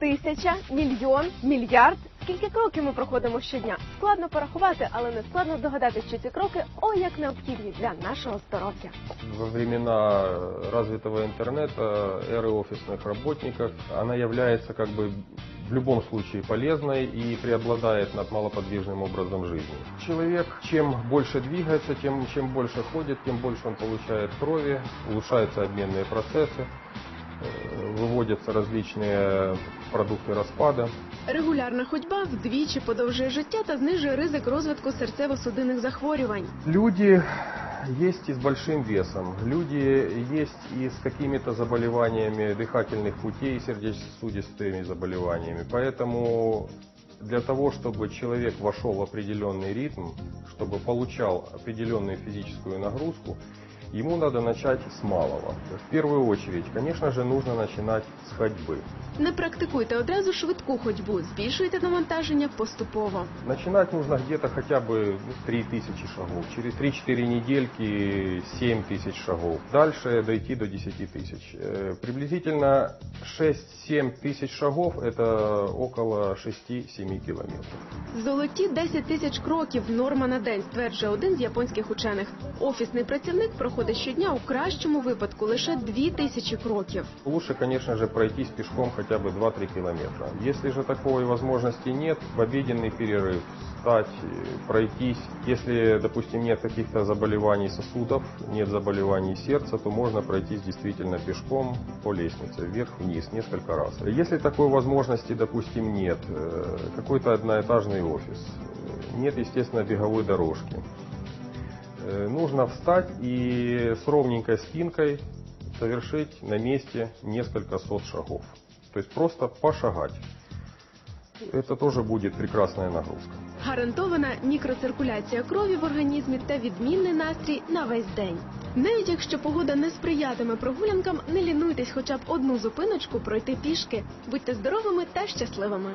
Тисяча, мільйон, мільярд. Скільки кроків ми проходимо щодня? Складно порахувати, але не складно здогадати, що ці кроки о як необхідні для нашого здоров'я. Во времена развитого интернета, эры офисных работников, она является как бы в любом случае полезной и преобладает над малоподвижным образом жизни. Человек чем больше двигается, тем, чем больше ходит, тем больше он получает крови, улучшаются обменные процессы, э, выводятся различные продукты распада. Регулярна ходьба вдвічі подовжує життя та знижує ризик розвитку серцево-судинних захворювань. Люди есть и с большим весом, люди есть и с какими-то заболеваниями дыхательных путей, сердечно-сосудистыми заболеваниями. Поэтому для того, чтобы человек вошел в определенный ритм, чтобы получал определенную физическую нагрузку, ему надо начать с малого. В первую очередь, конечно же, нужно начинать с ходьбы. Не практикуйте одразу швидку ходьбу, збільшуйте навантаження поступово. Начинать нужно где-то хотя бы ну, 3000 шагов. Через 3-4 недельки 7 тысяч шагов. Дальше дойти до 10 тысяч. Э, Приблизительно 6-7 тысяч шагов это около 6-7 километров. Золоті 10 тисяч кроків норма на день, стверджує один з японських учених. Офісний працівник проходить щодня у кращому випадку лише 2 тисячі кроків. Лучше, конечно же, пройтись пешком хотя бы 2-3 километра. Если же такой возможности нет, в обеденный перерыв встать, э, пройтись. Если, допустим, нет каких-то заболеваний сосудов, нет заболеваний сердца, то можно пройтись действительно пешком по лестнице, вверх-вниз, несколько раз. Если такой возможности, допустим, нет, э, какой-то одноэтажный офис, э, нет, естественно, беговой дорожки, нужно встать и с ровненькой спинкой совершить на месте несколько сот шагов. То есть просто пошагать. Это тоже будет прекрасная нагрузка. Гарантована мікроциркуляція крові в організмі та відмінний настрій на весь день. Навіть якщо погода не сприятиме прогулянкам, не лінуйтесь хоча б одну зупиночку пройти пішки. Будьте здоровими та щасливими.